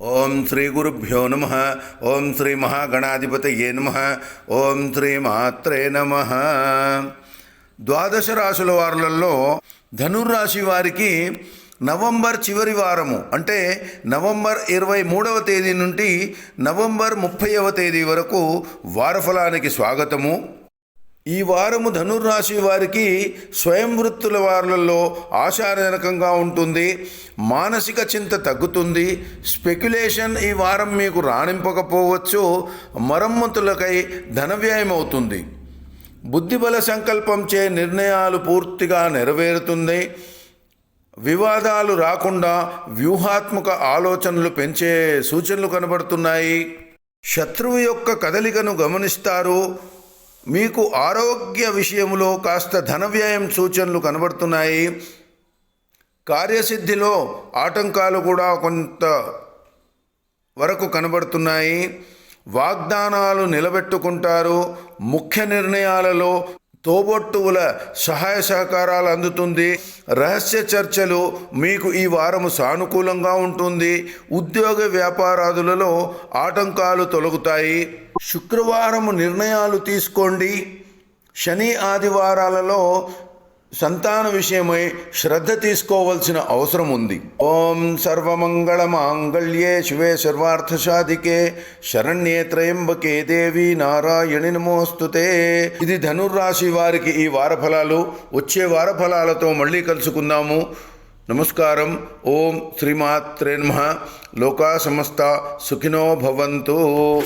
ఓం శ్రీ గురుభ్యో నమ. ఓం శ్రీ మహాగణాధిపతయే నమ. ఓం శ్రీ మాత్రే నమ. ద్వాదశ రాశుల వారులలో ధనుర్రాశి వారికి నవంబర్ చివరి వారము అంటే నవంబర్ ఇరవై మూడవ తేదీ నుండి నవంబర్ ముప్పైవ తేదీ వరకు వారఫలానికి స్వాగతము. ఈ వారము ధనుర్రాశి వారికి స్వయం వృత్తుల వారులలో ఆశాజనకంగా ఉంటుంది మానసిక చింత తగ్గుతుంది స్పెక్యులేషన్ ఈ వారం మీకు రాణింపకపోవచ్చు మరమ్మతులకై ధన వ్యయం అవుతుంది. బుద్ధిబల సంకల్పంచే నిర్ణయాలు పూర్తిగా నెరవేరుతుంది. వివాదాలు రాకుండా వ్యూహాత్మక ఆలోచనలు పెంచే సూచనలు కనబడుతున్నాయి. శత్రువు యొక్క కదలికను గమనిస్తారు. మీకు ఆరోగ్య విషయంలో కాస్త ధన వ్యయం సూచనలు కనబడుతున్నాయి. కార్యసిద్ధిలో ఆటంకాలు కూడా కొంత వరకు కనబడుతున్నాయి. వాగ్దానాలు నిలబెట్టుకుంటారు. ముఖ్య నిర్ణయాలలో తోబొట్టువుల సహాయ సహకారాలు అందుతుంది. రహస్య చర్చలు మీకు ఈ వారము సానుకూలంగా ఉంటుంది. ఉద్యోగ వ్యాపారాదులలో ఆటంకాలు తొలగుతాయి. శుక్రవారము నిర్ణయాలు తీసుకోండి. శని ఆదివారాలలో సంతాన విషయమై శ్రద్ధ తీసుకోవలసిన అవసరం ఉంది ఓం సర్వమంగళ మాంగళ్యే శివే సర్వార్థసాధికే శరణ్యే త్రయంబకే దేవి నారాయణి నమోస్తుతే ఇది ధనుర్రాశి వారికి ఈ వారఫలాలు వచ్చే వారఫలాలతో మళ్ళీ కలుసుకుందాము. నమస్కారం. ఓం శ్రీమాత్రే నమ. లోకా సమస్త సుఖినో భవంతు.